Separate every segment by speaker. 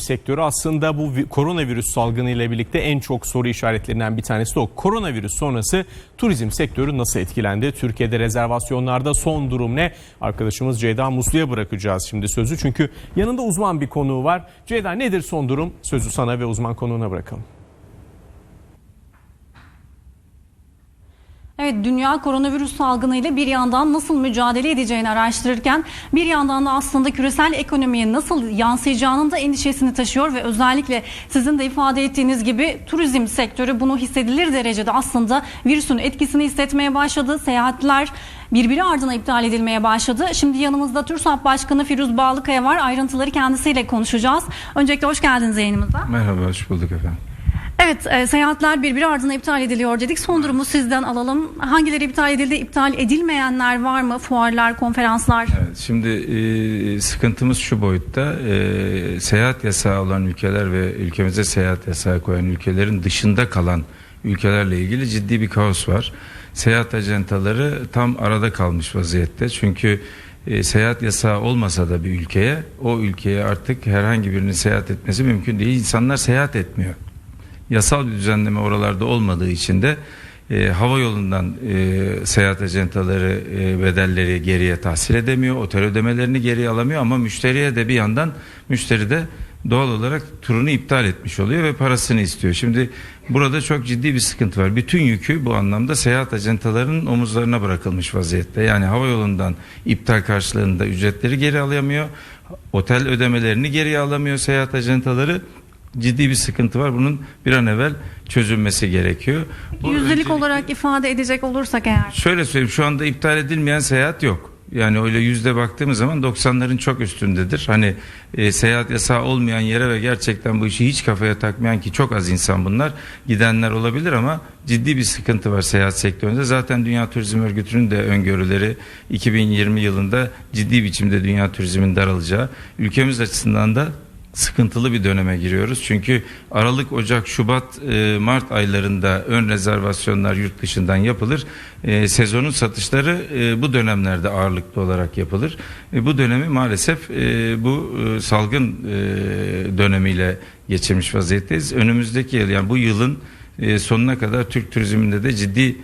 Speaker 1: sektörü aslında bu vi- koronavirüs salgını ile birlikte en çok soru işaretlerinden bir tanesi de o. Koronavirüs sonrası turizm sektörü nasıl etkilendi? Türkiye'de rezervasyonlarda son durum ne? Arkadaşımız Ceyda Muslu'ya bırakacağız şimdi sözü. Çünkü yanında uzman bir konuğu var. Ceyda nedir son durum? Sözü sana ve uzman konuğuna bırakalım.
Speaker 2: Dünya koronavirüs salgını ile bir yandan nasıl mücadele edeceğini araştırırken bir yandan da aslında küresel ekonomiye nasıl yansıyacağının da endişesini taşıyor ve özellikle sizin de ifade ettiğiniz gibi turizm sektörü bunu hissedilir derecede aslında virüsün etkisini hissetmeye başladı. Seyahatler birbiri ardına iptal edilmeye başladı. Şimdi yanımızda TÜRSAP Başkanı Firuz Bağlıkaya var. Ayrıntıları kendisiyle konuşacağız. Öncelikle hoş geldiniz yayınımıza.
Speaker 3: Merhaba, hoş bulduk efendim.
Speaker 2: Evet, e, seyahatler birbiri ardına iptal ediliyor dedik. Son durumu sizden alalım. Hangileri iptal edildi, iptal edilmeyenler var mı? Fuarlar, konferanslar?
Speaker 3: Evet, şimdi e, sıkıntımız şu boyutta, e, seyahat yasağı olan ülkeler ve ülkemize seyahat yasağı koyan ülkelerin dışında kalan ülkelerle ilgili ciddi bir kaos var. Seyahat ajantaları tam arada kalmış vaziyette. Çünkü e, seyahat yasağı olmasa da bir ülkeye, o ülkeye artık herhangi birinin seyahat etmesi mümkün değil. İnsanlar seyahat etmiyor. Yasal bir düzenleme oralarda olmadığı için de e, hava yolundan e, seyahat ajantaları e, bedelleri geriye tahsil edemiyor, otel ödemelerini geriye alamıyor ama müşteriye de bir yandan müşteri de doğal olarak turunu iptal etmiş oluyor ve parasını istiyor. Şimdi burada çok ciddi bir sıkıntı var. Bütün yükü bu anlamda seyahat ajantalarının omuzlarına bırakılmış vaziyette. Yani hava yolundan iptal karşılığında ücretleri geri alamıyor, otel ödemelerini geriye alamıyor seyahat ajantaları ciddi bir sıkıntı var. Bunun bir an evvel çözülmesi gerekiyor. Bu
Speaker 2: Yüzdelik
Speaker 3: öncelikle-
Speaker 2: olarak ifade edecek olursak eğer.
Speaker 3: Şöyle söyleyeyim şu anda iptal edilmeyen seyahat yok. Yani öyle yüzde baktığımız zaman 90'ların çok üstündedir. Hani e, seyahat yasağı olmayan yere ve gerçekten bu işi hiç kafaya takmayan ki çok az insan bunlar gidenler olabilir ama ciddi bir sıkıntı var seyahat sektöründe. Zaten Dünya Turizm Örgütü'nün de öngörüleri 2020 yılında ciddi biçimde dünya turizmin daralacağı. Ülkemiz açısından da sıkıntılı bir döneme giriyoruz. Çünkü Aralık, Ocak, Şubat, e, Mart aylarında ön rezervasyonlar yurt dışından yapılır. E, sezonun satışları e, bu dönemlerde ağırlıklı olarak yapılır. Bu dönemi maalesef bu salgın dönemiyle geçirmiş vaziyetteyiz. Önümüzdeki yıl yani bu yılın sonuna kadar Türk turizminde de ciddi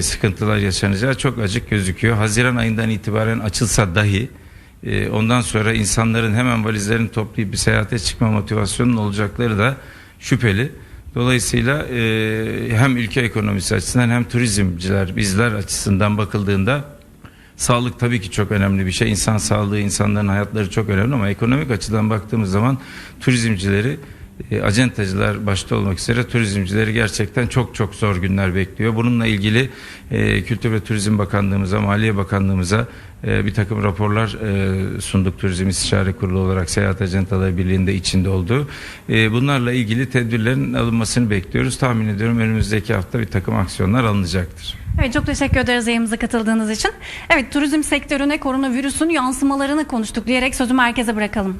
Speaker 3: sıkıntılar yaşanacağı çok açık gözüküyor. Haziran ayından itibaren açılsa dahi ondan sonra insanların hemen valizlerini toplayıp bir seyahate çıkma motivasyonunun olacakları da şüpheli. Dolayısıyla e, hem ülke ekonomisi açısından hem turizmciler bizler açısından bakıldığında sağlık tabii ki çok önemli bir şey. İnsan sağlığı, insanların hayatları çok önemli ama ekonomik açıdan baktığımız zaman turizmcileri e, acentacılar başta olmak üzere turizmcileri gerçekten çok çok zor günler bekliyor. Bununla ilgili e, Kültür ve Turizm Bakanlığımıza, Maliye Bakanlığımıza e, bir takım raporlar e, sunduk Turizm İstişare Kurulu olarak Seyahat Acentaları Birliği'nde içinde olduğu. E, bunlarla ilgili tedbirlerin alınmasını bekliyoruz. Tahmin ediyorum önümüzdeki hafta bir takım aksiyonlar alınacaktır.
Speaker 2: Evet çok teşekkür ederiz yayınımıza katıldığınız için. Evet turizm sektörüne koronavirüsün yansımalarını konuştuk diyerek sözü merkeze bırakalım.